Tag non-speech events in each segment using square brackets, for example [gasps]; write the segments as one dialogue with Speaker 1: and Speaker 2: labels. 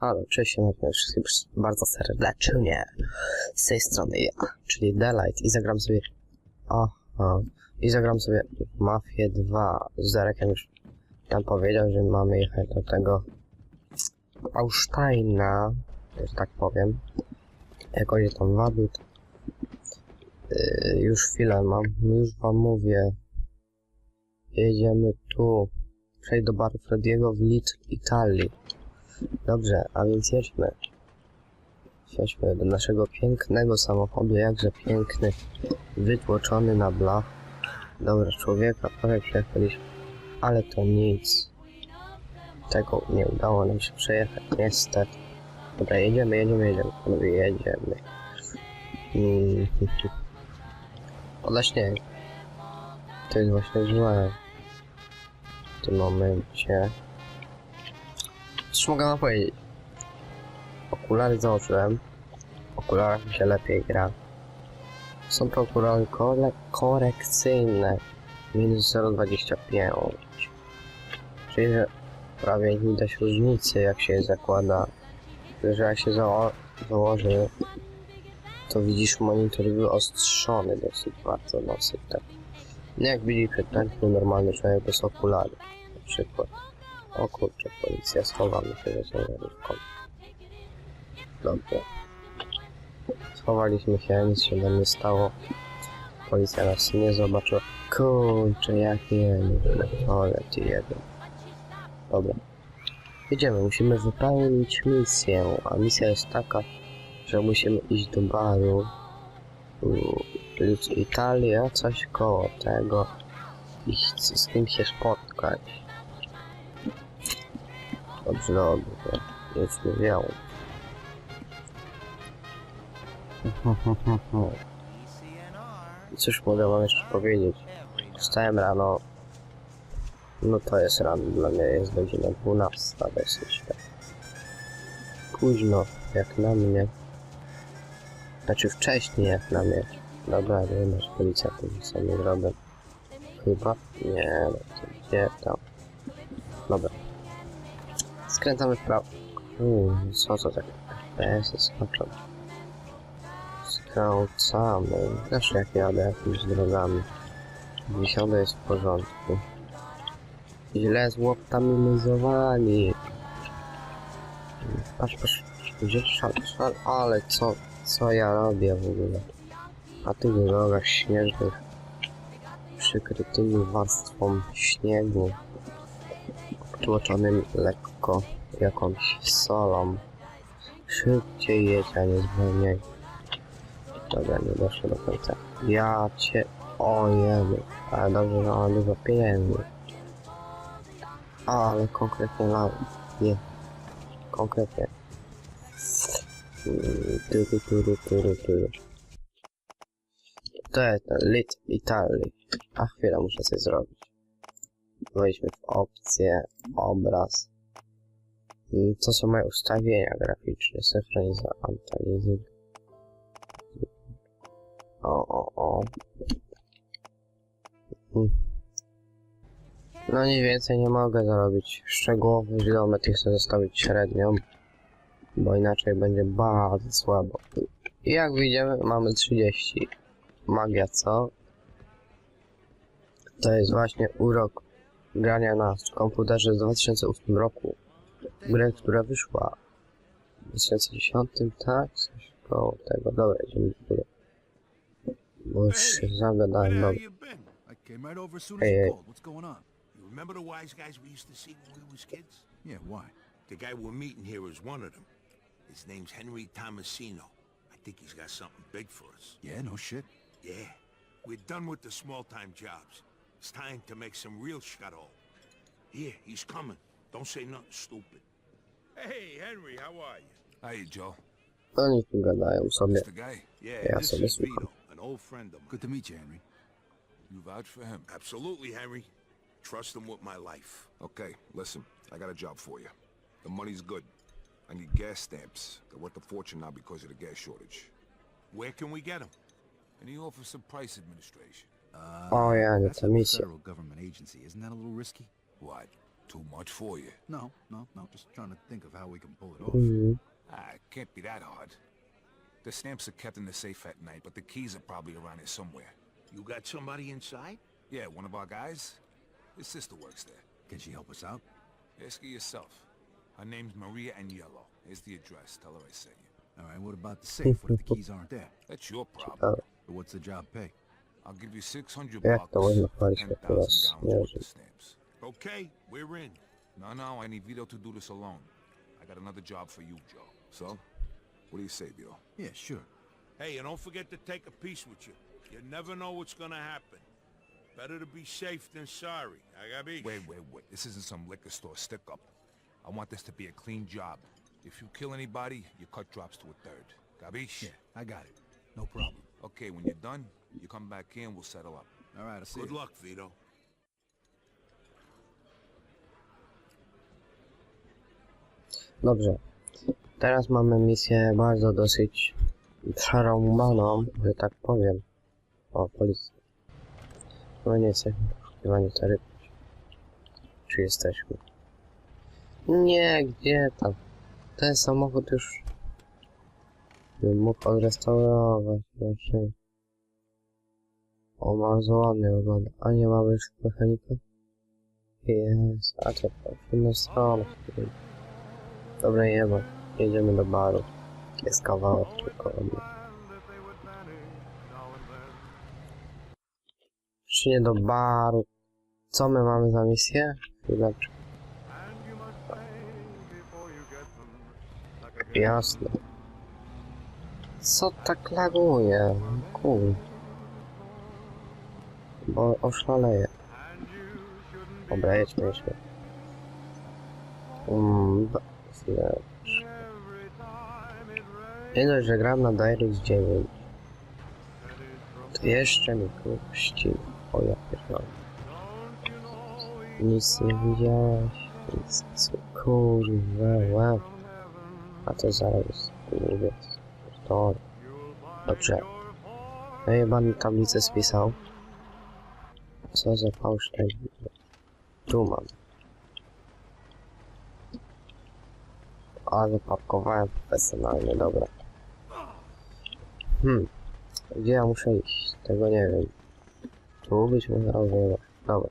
Speaker 1: Halo, cześć, się wszystkim bardzo serdecznie. Z tej strony ja, czyli Delight i zagram sobie... Aha, i zagram sobie Mafię 2. Zarek już tam powiedział, że mamy jechać do tego Austeina, że tak powiem. Jak on tam wabił, to... Yy, już chwilę mam, już wam mówię. Jedziemy tu. Przejdź do baru Frediego w Little Italii. Dobrze, a więc jedźmy. Wsiądźmy do naszego pięknego samochodu, jakże piękny, wytłoczony na blach. Dobra, człowieka, prawie przejechaliśmy, ale to nic. Tego nie udało nam się przejechać, niestety. Dobra, jedziemy, jedziemy, jedziemy, panowie, jedziemy. Mm. [laughs] To jest właśnie złe. W tym momencie. Cóż mogę wam powiedzieć? Okulary założyłem. W okularach mi się lepiej gra. Są to okulary korekcyjne. Minus 0,25. Czyli, że prawie nie widać różnicy jak się je zakłada. Że jak się zało założy, to widzisz monitor wyostrzony dosyć bardzo, dosyć tak. Nie jak widzi przed ręką normalny człowiek bez okularów. Na przykład. O kurczę, policja schowamy się za ciężarówką. Dobrze. Schowaliśmy się, nic się nam nie stało. Policja nas nie zobaczyła. Kurczę, jak nie Ale ty jeden. Dobra. Jedziemy, musimy wypełnić misję, a misja jest taka, że musimy iść do baru Little Italia, coś koło tego i z kim się spotkać. Dobrze, dobrze. Już nie wiało. [laughs] Cóż mogę wam jeszcze powiedzieć? Wstałem rano. No to jest rano dla mnie, jest godzina 12 dosyć. tak. Późno, jak na mnie. Znaczy wcześniej jak na mnie. Dobra, nie masz policja, policja nie zrobię. Chyba? Nie, no to gdzie tam? Skręcamy w prawo. Uuu, co to tak? FPS skoczą. Skręcamy. Też jak jadę jakimiś drogami. Wysiada jest w porządku. Źle złoptamilizowani. Patrz, patrz, gdzie szal, szal, ale co, co ja robię w ogóle? Na tych drogach śnieżnych, przykrytymi warstwą śniegu, obtłoczonym lekko jakąś solą. Szybciej jedź, a nie zwolniaj. Dobra, nie doszło do końca. Ja cię... Ojemy, ale dobrze, że ona dużo pieniędzy. Ale konkretnie na... Nie. Konkretnie. Turu, turu, turu, turu. To jest ten lit Italii. A chwilę, muszę coś zrobić. Wejdźmy w opcję, obraz. Mm, To są moje ustawienia graficzne. Synchroniza, anti-aliasing. O, o, o. Mm. No nic więcej nie mogę zrobić. Szczegółowy geometr chcę zostawić średnią, bo inaczej będzie bardzo słabo. I jak widzimy, mamy 30. Magia co? To jest właśnie urok grania na komputerze z 2008 roku. Grę, która wyszła w 2010, tak? Coś koło tego. Dobra, idziemy do góry. Bo już się zagadałem,
Speaker 2: Hey, how
Speaker 1: dobra.
Speaker 2: you? I came right over as soon as
Speaker 1: Hey, hey.
Speaker 2: going on?
Speaker 3: You remember the wise guys we used to see when we was kids?
Speaker 2: Yeah, why?
Speaker 3: The guy we're meeting here is one of them. His name's Henry Tomasino. I think he's got something big for us.
Speaker 2: Yeah, no shit.
Speaker 3: Yeah. We're done with the small-time jobs. It's time to make some real shuttle. Here, he's coming. Don't say nothing stupid. Hey, Henry, how are you?
Speaker 2: Hey, Joe.
Speaker 1: Oni tu gadają sobie.
Speaker 2: That's the guy.
Speaker 3: Yeah,
Speaker 1: Yeah,
Speaker 3: this
Speaker 1: so
Speaker 3: is
Speaker 1: this we
Speaker 3: Vito, an old friend of mine.
Speaker 2: Good to meet you, Henry. You vouch for him?
Speaker 3: Absolutely, Henry. Trust him with my life.
Speaker 4: Okay, listen, I got a job for you. The money's good. I need gas stamps. They're worth a fortune now because of the gas shortage.
Speaker 3: Where can we get them?
Speaker 2: And he offers some price administration.
Speaker 1: O ja, nie
Speaker 5: That's
Speaker 1: ta
Speaker 5: a
Speaker 1: misja.
Speaker 5: federal government agency. Isn't that a little risky?
Speaker 2: What? Too much for you.
Speaker 5: No, no, no. Just trying to think of how we can pull it off.
Speaker 1: Mhm.
Speaker 2: Ah, it can't be that hard. The stamps are kept in the safe at night, but the keys are probably around here somewhere.
Speaker 3: You got somebody inside?
Speaker 2: Yeah, one of our guys. His sister works there.
Speaker 5: Can she help us out?
Speaker 2: Ask her yourself. Her name's Maria Agnello. Here's the address. Tell her I sent you.
Speaker 5: All right, what about the safe? What if the [laughs] keys aren't there?
Speaker 2: That's your problem.
Speaker 1: Oh,
Speaker 5: But what's the job pay?
Speaker 2: I'll give you 600
Speaker 1: Jak
Speaker 2: bucks
Speaker 1: to można
Speaker 2: and 10,000
Speaker 1: teraz?
Speaker 2: gallons worth of stamps.
Speaker 3: Okay, we're in.
Speaker 2: No, no, I need Vito to do this alone. I got another job for you, Joe.
Speaker 4: So, what do you say, Vito?
Speaker 5: Yeah, sure.
Speaker 3: Hey, and don't forget to take a piece with you. You never know what's gonna happen. Better to be safe than sorry. I got
Speaker 2: Wait, wait, wait. This isn't some liquor store stick-up. I want this to be a clean job. If you kill anybody, your cut drops to a third. Gabish?
Speaker 5: Yeah, I got it. No problem.
Speaker 2: Okay, when you're done, you come back in, we'll settle up.
Speaker 5: All right, I'll see
Speaker 3: Good
Speaker 5: you.
Speaker 3: luck, Vito.
Speaker 1: Dobrze. Teraz mamy misję bardzo dosyć przerąbaną, że tak powiem. O, policja. No nie jesteśmy poszukiwani taryfy. Czy jesteśmy? Nie, gdzie tam? Ten samochód już bym mógł odrestaurować. O, bardzo ładnie wygląda. A nie mamy już mechanika? Jest, a to w inną stronę. Dobra, jeba. Jedziemy do baru. Jest kawałek tylko nie do baru? Co my mamy za misję? Chwileczkę. Jasne. Co tak laguje? Kur... Bo oszaleję. Dobra, jedźmy, jedźmy. Mm, chwilę. Nie że gram na DirectX 9. To jeszcze mi puści. O ja pierdolę. Nic nie widziałeś. Nic, nic. Kurwa, łeb. A to zaraz nie wiem. To... Dobrze. Najebany tablicę spisał. Co za fałsz Tu mam. Ale parkowałem profesjonalnie, dobra. Hmm. Gdzie ja muszę iść? Tego nie wiem. Tu być może rozumiem. Dobra.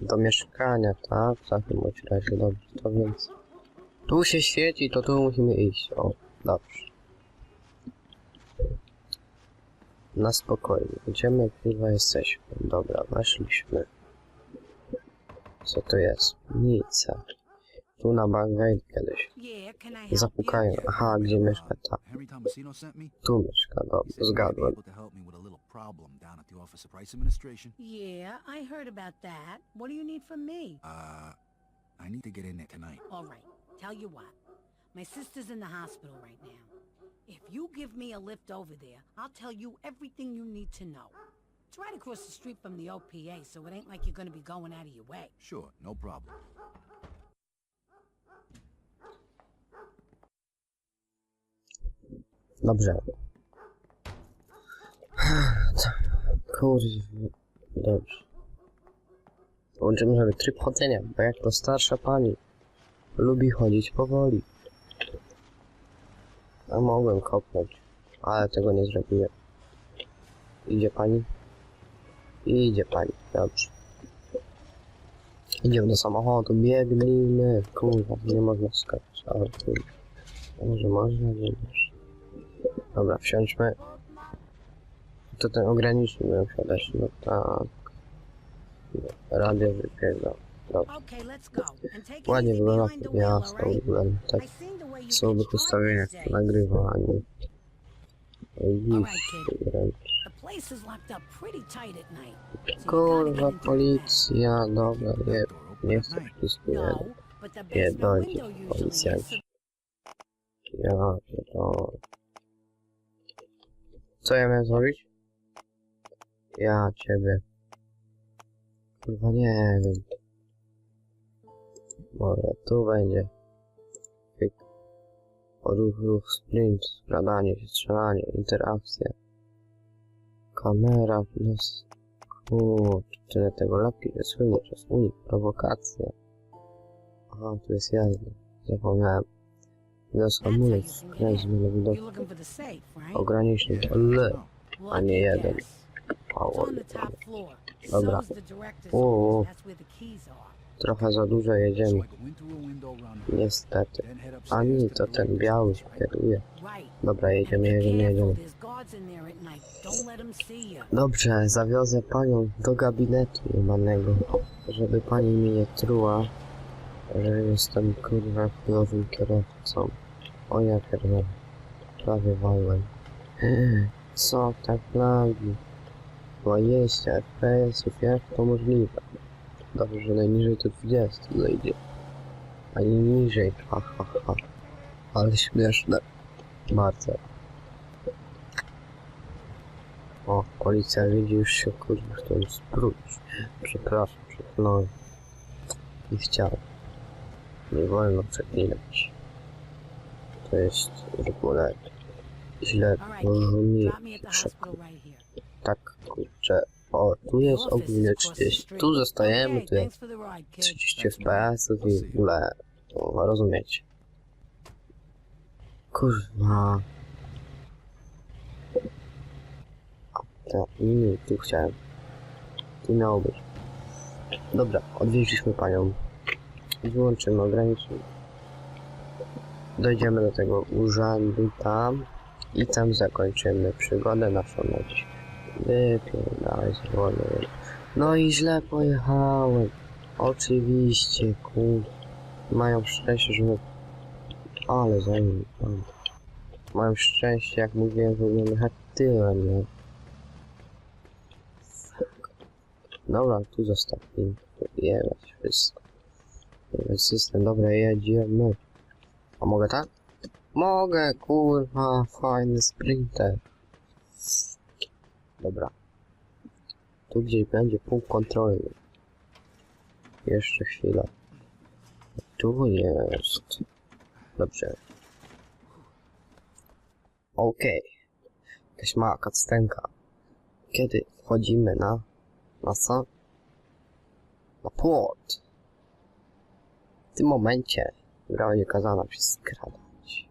Speaker 1: Do mieszkania, tak? W takim razie, dobrze, to więc... Tu się świeci, to tu musimy iść. O, dobrze. Na spokojnie. Gdzie my chyba jesteśmy? Dobra, weszliśmy. Co to jest? Nica. Tu na bank kiedyś.
Speaker 6: Yeah, I
Speaker 1: Zapukają.
Speaker 6: you?
Speaker 1: Aha, gdzie mieszka ta?
Speaker 5: Henry Tomasino?
Speaker 1: Tu mieszka,
Speaker 5: He
Speaker 1: dobrze,
Speaker 5: said you might be
Speaker 1: zgadłem.
Speaker 5: able to help me a little problem down at the Office of Price Administration.
Speaker 6: Yeah, I heard about that. What do you need from me?
Speaker 5: Uh, I need to get in there tonight.
Speaker 6: All right, tell you what. My sister's in the hospital right now. If you give me a lift over there, I'll tell you everything you need to know. It's right across the street from the OPA, so it ain't like you're gonna be going out of your way.
Speaker 5: Sure, no problem.
Speaker 1: Dobrze. Kurde. Dobrze. Łączymy sobie tryb chodzenia, bo jak to starsza pani lubi chodzić powoli. A mogłem kopnąć, ale tego nie zrobiłem. Idzie pani? Idzie pani, dobrze. Idziemy do samochodu, biegnijmy. Kurwa, nie można skakać, ale. Może można, nie. Dobra, wsiądźmy. To ten ogranicznik bym wsiadać, no tak. Radio wypierdol. Dobrze. Ładnie wygląda miasto, wygląda tak
Speaker 6: night. so you gotta
Speaker 1: Kurwa, policja, dobra, nie, nie chcę Pierdolcie,
Speaker 6: window usually is,
Speaker 1: policjanci. Ja pierdolę. Co ja miałem zrobić? Ja ciebie. Kurwa nie wiem. Może tu będzie. Pyk. Ruch, ruch, sprint, skradanie się, strzelanie, interakcja. Kamera, nos. Kurczę, tyle tego lapki, że słynie czas unik, prowokacja. Aha, tu jest jazda. Zapomniałem.
Speaker 6: The safe, right?
Speaker 1: ogranicznik, L, a nie jeden.
Speaker 6: Floor.
Speaker 1: Dobra. O. Trochę za dużo jedziemy, niestety. Ani
Speaker 5: to
Speaker 1: ten biały
Speaker 5: right?
Speaker 1: kieruje. Dobra, jedziemy, jedziemy, jedziemy. Dobrze, zawiozę panią do gabinetu jemanego, żeby pani mi nie truła, że jestem kurwa chujowym kierowcą. O ja pierdolę, prawie walłem. [gasps] Co tak lagi? 20 FPS-ów, jak to możliwe? Dobrze, że najniżej to 20 zejdzie. Ani niżej, ha ha ha. Ale śmieszne. Bardzo. O, policja widzi już się kurwa chcą spróć. Przepraszam, przekląłem. Nie chciałem. Nie wolno przeklinać. To jest rygulet. Źle
Speaker 6: right here.
Speaker 1: Tak, kurczę. O, tu jest ogólnie
Speaker 6: across the
Speaker 1: 30.
Speaker 6: street.
Speaker 1: Tu zostajemy, tu jest
Speaker 6: thanks for the ride, kid.
Speaker 1: 30 FPS-ów i w ogóle. O, rozumiecie. Kurwa. To, nie, tu chciałem. Tu miało być. Dobra, odwieźliśmy panią. Wyłączymy ogranicznik. Dojdziemy do tego urzędu tam i tam zakończymy przygodę naszą na dziś. Wypierdalaj zwolny. No i źle pojechałem. Oczywiście, kur... Mają szczęście, że... my- Ale zanim... Mają szczęście, jak mówiłem, że umiem jechać tyłem, nie? Dobra, tu zostawimy. Jebać wszystko. System, dobra, jedziemy. A mogę tak? Mogę, kurwa, fajny sprinter. Dobra. Tu gdzieś będzie punkt kontrolny. Jeszcze chwila. Tu jest. Dobrze. Okej. Jakaś mała kactenka. Kiedy wchodzimy na... Na co? Na płot. W tym momencie gra będzie kazana się skradać.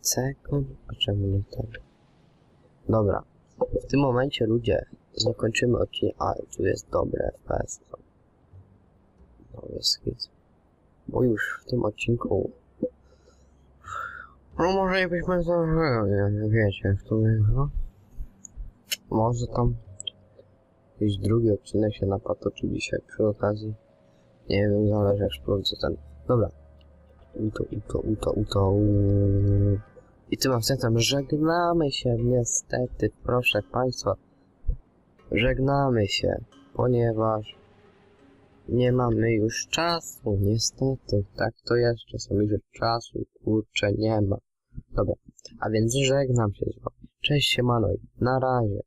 Speaker 1: Sekund, a czemu nie tak? Dobra. W tym momencie ludzie zakończymy odcinek. A, tu jest dobre FPS. No jest. Bo już w tym odcinku. No może byśmy zagrali, wiecie, w sumie, no. Może tam jakiś drugi odcinek się napatoczy dzisiaj przy okazji. Nie wiem, zależy jak sprawdzę ten. Dobra. Uto, uto, uto, uto. I tym akcentem żegnamy się niestety, proszę Państwa. Żegnamy się, ponieważ nie mamy już czasu, niestety. Tak to jest czasami, że czasu, kurczę, nie ma. Dobra, a więc żegnam się z Wami. Cześć, siemano, i na razie.